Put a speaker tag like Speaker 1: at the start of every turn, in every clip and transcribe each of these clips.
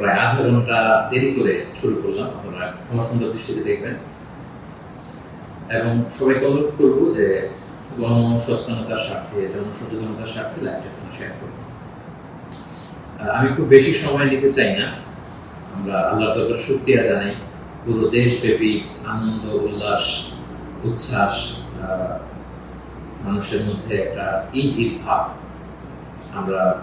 Speaker 1: প্রায় ঘণ্টা দেরি করে শুরু করলাম। আপনারা ক্ষমা সুন্দর দৃষ্টিতে দেখবেন। এবং সবাইকে অনুরোধ করব যে গণসচেতনতার স্বার্থে জনসচেতনতার স্বার্থে শেয়ার করব আমি খুব বেশি সময় নিতে চাই না। আমরা আল্লাহ তাআলার শুকরিয়া জানাই। পুরো দেশব্যাপী আনন্দ, উল্লাস, উচ্ছ্বাস মানুষের মধ্যে একটা ঈদ ভাব আমরা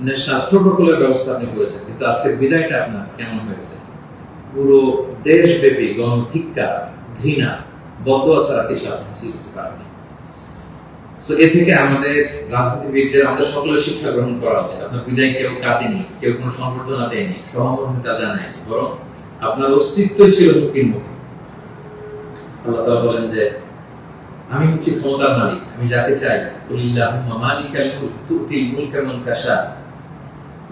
Speaker 1: ন্যাশনাল প্রোটোকলের ব্যবস্থা আপনি করেছেন কিন্তু আজকের বিদায়টা আপনার কেমন হয়েছে? পুরো দেশব্যাপী গণধিক্কা ঘৃণা বদয়া ছাড়া কিছু আপনি করতে পারেননি So, এ থেকে আমাদের রাজনীতিবিদদের আমাদের সকলের শিক্ষা গ্রহণ করা উচিত। আপনার বিদায় কেউ কাটেনি কেউ কোনো সম্বর্ধনা দেয়নি সহমর্মিতা জানায়নি বরং আপনার অস্তিত্বই ছিল হুকির মুখে। আল্লাহ তাআলা বলেন যে আমি হচ্ছি ক্ষমতার মালিক আমি যাকে চাই কুলিল্লাহুম্মা মালিকাল মুলক তুতিল মুলকা মান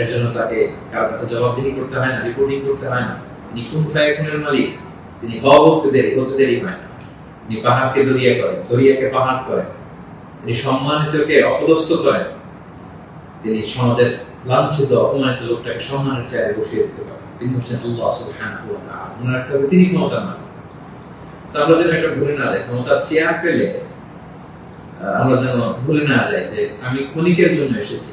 Speaker 1: এর জন্য তাকে কার কাছে জবাবদিহি করতে হয় না রিপোর্টিং করতে হয় না। তিনি কোন ফায়াকুনের মালিক? তিনি হওয়া দেরি হতে দেরি হয় না। তিনি পাহাড়কে দরিয়া করেন, দরিয়াকে পাহাড় করেন। তিনি সম্মানিতকে অপদস্থ করেন। তিনি সমাজের লাঞ্ছিত, অপমানিত লোকটাকে সম্মানের চেয়ারে বসিয়ে দিতে পারেন। তিনি হচ্ছেন আল্লাহ তিনি ক্ষমতার আমরা যেন একটা ভুলে না যাই, ক্ষমতার চেয়ার পেলে আমরা যেন ভুলে না যাই যে আমি ক্ষণিকের জন্য এসেছি।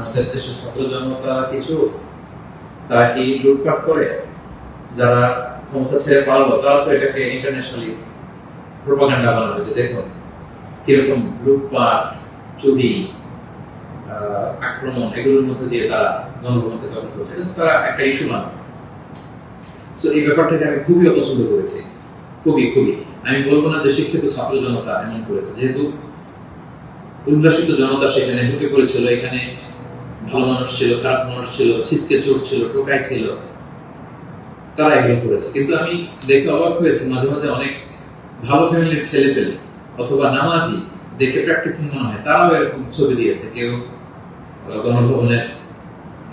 Speaker 1: আমাদের দেশের ছাত্র জনতা কিছু, তারা কি লুটপাট করে? যারা ক্ষমতা ছেড়ে পারল তারা তো এটাকে ইন্টারন্যাশনালি প্রোপাগান্ডা বানাবে, যে দেখুন, কীরকম লুটপাট, চুরি আক্রমণ, এগুলোর মধ্যে দিয়ে তারা গণভবনকে দখল করছে। কিন্তু তারা একটা ইস্যু বানাবে। তো এই ব্যাপারটাকে আমি খুবই অপছন্দ করেছি। খুবই খুবই। আমি বলব না যে শিক্ষিত ছাত্র জনতা এমন করেছে। যেহেতু উল্লাসিত জনতা সেখানে ঢুকে পড়েছিল, এখানে ভালো মানুষ ছিল খারাপ মানুষ ছিল ছিচকে চোর ছিল টোকাই ছিল। তারা এগুলো করেছে। কিন্তু আমি দেখে অবাক হয়েছি মাঝে মাঝে অনেক ভালো ফ্যামিলির ছেলে পেলে অথবা নামাজি দেখে প্র্যাকটিসিং মনে হয় তারাও এরকম ছবি দিয়েছে। কেউ আহ, গণভবনের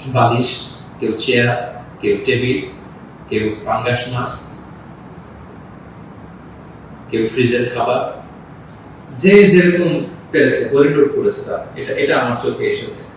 Speaker 1: বালিশ কেউ চেয়ার কেউ টেবিল কেউ পাঙ্গাস মাছ কেউ ফ্রিজের খাবার। যে যেরকম পেরেছে করিডোর করেছে তার। এটা এটা আমার চোখে এসেছে।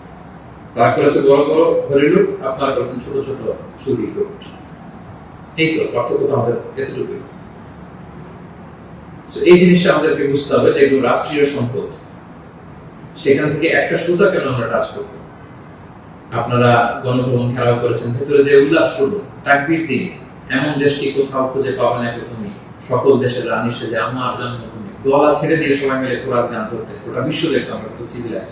Speaker 1: তারা করেছে বড় বড় ঘরে লুট আপনারা করেছেন ছোট ছোট চুরি লুট এই তো পার্থক্য তো আমাদের এতটুকুই। এই জিনিসটা আমাদেরকে বুঝতে হবে যে এগুলো রাষ্ট্রীয় সম্পদ। সেখান থেকে একটা সুতা কেন আমরা টাচ করব? আপনারা গণভবন ঘেরাও করেছেন, ভেতরে যে উল্লাস করব, তাকবির দিন এমন দেশকে কোথাও খুঁজে পাবে না তুমি সকল দেশের রানী সেজে আমার জন্মভূমি। গলা ছেড়ে দিয়ে সবাই মিলে কোরআস গান করতে গোটা বিশ্ব দেখতো আমরা কত সিভিলাইজ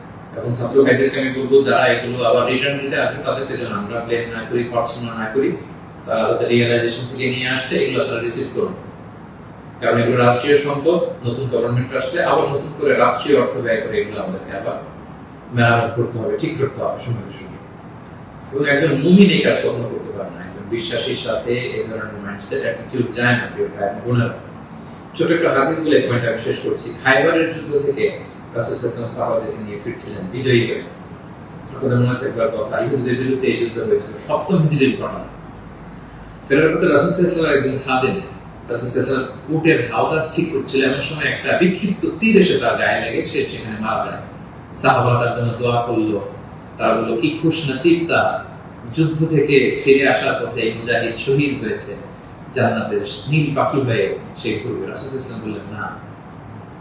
Speaker 1: এবং ছাত্র ভাইদেরকে আমি বলব, যারা এগুলো আবার রিটার্ন দিতে আসবে, তাদেরকে যেন আমরা ব্লেম না করি পড়াশোনা না করি, তারা তাদের রিয়েলাইজেশন থেকে নিয়ে আসছে, এগুলো তারা রিসিভ করুন। কারণ এগুলো রাষ্ট্রীয় সম্পদ, নতুন গভর্নমেন্ট আসলে আবার নতুন করে রাষ্ট্রীয় অর্থ ব্যয় করে এগুলো আমাদেরকে আবার মেরামত করতে হবে, ঠিক করতে হবে সঙ্গে সঙ্গে। এবং একজন মুমিন এই কাজ কখনো করতে পারে না, একজন বিশ্বাসীর সাথে এই ধরনের মাইন্ডসেট অ্যাটিটিউড যায় না প্রিয় ভাই বোনেরা। ছোট একটা হাদিস বলে পয়েন্ট আমি শেষ করছি। খাইবারের যুদ্ধ থেকে রাসূল সাল্লাল্লাহু সাহাবাদেরকে নিয়ে ফিরছিলেন, বিজয়ী হয়ে। আপনাদের মনে থাকবার কথা ইহুদিদের বিরুদ্ধে এই যুদ্ধ হয়েছিল সপ্তম হিজরির ঘটনা। ফেরার পথে রাসূল সাল্লাল্লাহু একদিন খাদেন। রাসূল সাল্লাল্লাহু উটের হাওদাস ঠিক করছিল, এমন সময় একটা বিক্ষিপ্ত তীর এসে তার গায়ে লেগে, সে সেখানে মারা যায়। সাহাবারা তার জন্য দোয়া করল। তারা বলল, কি খুশ নসিব তা। যুদ্ধ থেকে ফিরে আসার পথে মুজাহিদ শহীদ হয়েছে, জান্নাতের নীল পাখি হয়ে সে ঘুরবে। রাসূল ইসলাম বললেন, না।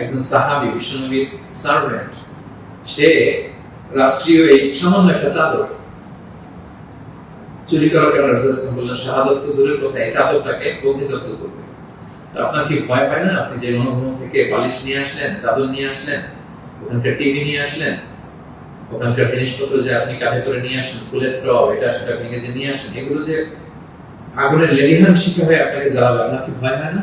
Speaker 1: একজন সাহাবি বিশ্বনবীর সার্ভেন্ট সে রাষ্ট্রীয় এই সামান্য একটা চাদর চুরি করার কারণে রাসূলুল্লাহ বললেন শাহাদত তো দূরের কথা, এই চাদর তাকে করবে। তো আপনার কি ভয় পায় না? আপনি যে গণভবন থেকে বালিশ নিয়ে আসলেন, চাদর নিয়ে আসলেন, ওখানকার টিভি নিয়ে আসলেন, ওখানকার জিনিসপত্র যে আপনি কাঁধে করে নিয়ে আসেন ফুলের টব, এটা সেটা ভেঙে যে নিয়ে আসেন এগুলো যে আগুনের লেলিহান শিখা হয়ে আপনাকে জ্বালাবে, আপনার কি ভয় হয় না?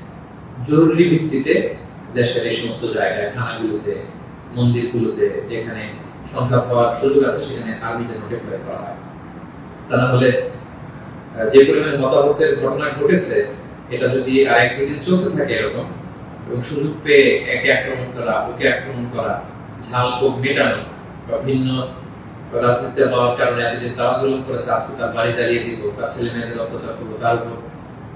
Speaker 1: জরুরি ভিত্তিতে দেশের এই সমস্ত জায়গায় থানাগুলোতে মন্দিরগুলোতে যেখানে সংঘাত হওয়ার সুযোগ আছে, সেখানে আর্মি যেন ডেপ্লয় করা হয়। তা না হলে যে পরিমাণে হতাহতের ঘটনা ঘটেছে, এটা যদি আরেক দুদিন চলতে থাকে এরকম, এবং সুযোগ পেয়ে একে আক্রমণ করা, ওকে আক্রমণ করা, ঝাল ক্ষোভ মেটানো, বা ভিন্ন রাজনীতিতে হওয়ার কারণে এতদিন তারা জুলুম করেছে, আজকে তার বাড়ি জ্বালিয়ে দিব, তার ছেলে মেয়েদের অত্যাচার করব, তার উপর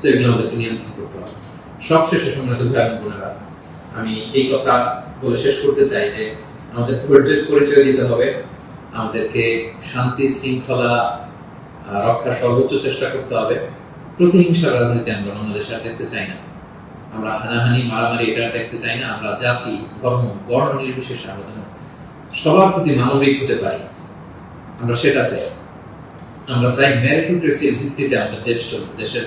Speaker 1: তো এগুলো আমাদেরকে নিয়ন্ত্রণ করতে হবে সবশেষে সম্মানিত ভাই বোনেরা আমি এই কথা বলে শেষ করতে চাই যে, আমাদের ধৈর্যের পরিচয় দিতে হবে। আমাদেরকে শান্তি, শৃঙ্খলা রক্ষার সর্বোচ্চ চেষ্টা করতে হবে। প্রতিহিংসার রাজনীতি আমরা বাংলাদেশে আর দেখতে চাই না। আমরা হানাহানি, মারামারি এটা দেখতে চাই না। আমরা জাতি, ধর্ম, বর্ণ নির্বিশেষে আমরা যেন সবার প্রতি মানবিক হতে পারি। আমরা সেটা চাই। আমরা চাই মেরিটোক্রেসির ভিত্তিতে আমাদের দেশ চলবে দেশের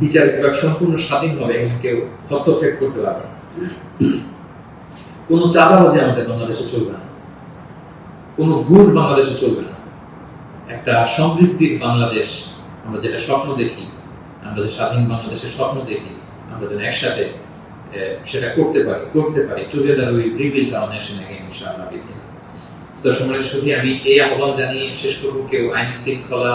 Speaker 1: বিচার বিভাগ সম্পূর্ণ স্বাধীন হবে এবং কেউ হস্তক্ষেপ করতে পারবে কোনো চাঁদাবাজি আমাদের বাংলাদেশে চলবে না। কোনো ঘুষ বাংলাদেশে চলবে না। একটা সমৃদ্ধির বাংলাদেশ, আমরা যেটা স্বপ্ন দেখি, আমরা যে স্বাধীন বাংলাদেশের স্বপ্ন দেখি, আমরা যেন একসাথে সেটা করতে পারি করতে পারি। চলে দাঁড়ো ওই নেশন অ্যাগেন ইনশাআল্লাহ বিদ্যা সাথে আমি এই আহ্বান জানিয়ে শেষ করব। কেউ আইন শৃঙ্খলা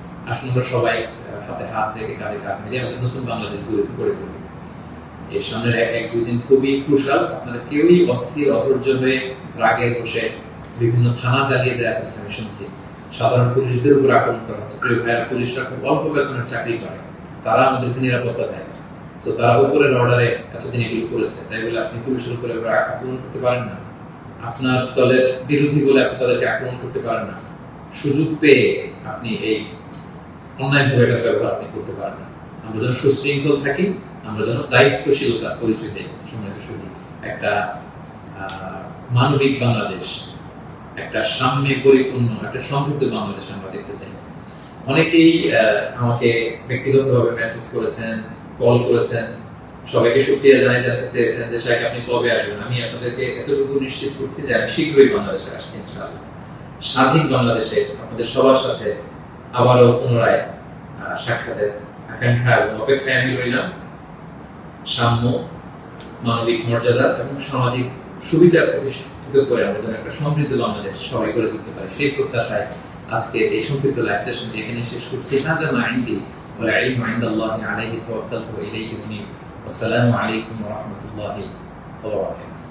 Speaker 1: আসুন আমরা সবাই হাতে হাত রেখে কাঁধে কাঁধ মিলিয়ে আমাদের নতুন বাংলাদেশ গড়ে গড়ে তুলি। এই সামনের এক দুই দিন খুবই ক্রুশাল আপনারা কেউই অস্থির, অধৈর্য হয়ে রাগে বসে বিভিন্ন থানা জ্বালিয়ে দেওয়া হচ্ছে আমি শুনছি। সাধারণ পুলিশদের উপর আক্রমণ করা হচ্ছে। প্রিয় ভাইয়ের, পুলিশরা খুব অল্প বেতনের চাকরি করে। তারা আমাদেরকে নিরাপত্তা দেয়। তো তারা উপরের অর্ডারে এতদিন এগুলো করেছে। তাই বলে আপনি পুলিশের উপরে আক্রমণ করতে পারেন না। আপনার দলের বিরোধী বলে আপনি তাদেরকে আক্রমণ করতে পারেন না। সুযোগ পেয়ে আপনি এই অন্যায়ভাবে এটার ব্যবহার আপনি করতে পারেন না। আমরা যেন সুশৃঙ্খল থাকি, আমরা যেন দায়িত্বশীলতা পরিচয় দিই সম্মানিত একটা মানবিক বাংলাদেশ, একটা সাম্যে পরিপূর্ণ, একটা সমৃদ্ধ বাংলাদেশ আমরা দেখতে চাই। অনেকেই আমাকে ব্যক্তিগতভাবে মেসেজ করেছেন কল করেছেন, সবাইকে সুক্রিয়া জানাই জানতে চেয়েছেন যে শাহেখ আপনি কবে আসবেন? আমি আপনাদেরকে এতটুকু নিশ্চিত করছি যে আমি শীঘ্রই বাংলাদেশে আসছি, ইনশাআল্লাহ। স্বাধীন বাংলাদেশে আপনাদের সবার সাথে আবারও পুনরায় সাক্ষাতের আকাঙ্ক্ষা এবং অপেক্ষায় আমি রইলাম। সাম্য, মানবিক মর্যাদা এবং সামাজিক সুবিধা প্রতিষ্ঠিত করে আমরা যেন একটা সমৃদ্ধ বাংলাদেশ সবাই করে তুলতে পারি। সেই প্রত্যাশায় আজকে এই সম্পৃক্ত লাইভ সেশন এখানে শেষ করছি। তাদের মাইন্ডি বলে আইন মাইন্দ আল্লাহ আলাইহি তাওয়াক্কালতু ইলাইহি উনি আসসালামু আলাইকুম ওয়া রাহমাতুল্লাহি ওয়া বারাকাতুহু।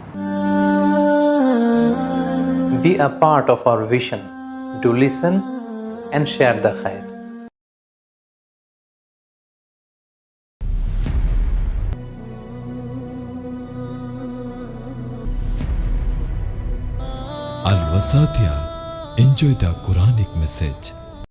Speaker 2: Be a part of our vision. to listen and share the khair.
Speaker 3: Al Wasatia. Enjoy the Quranic message.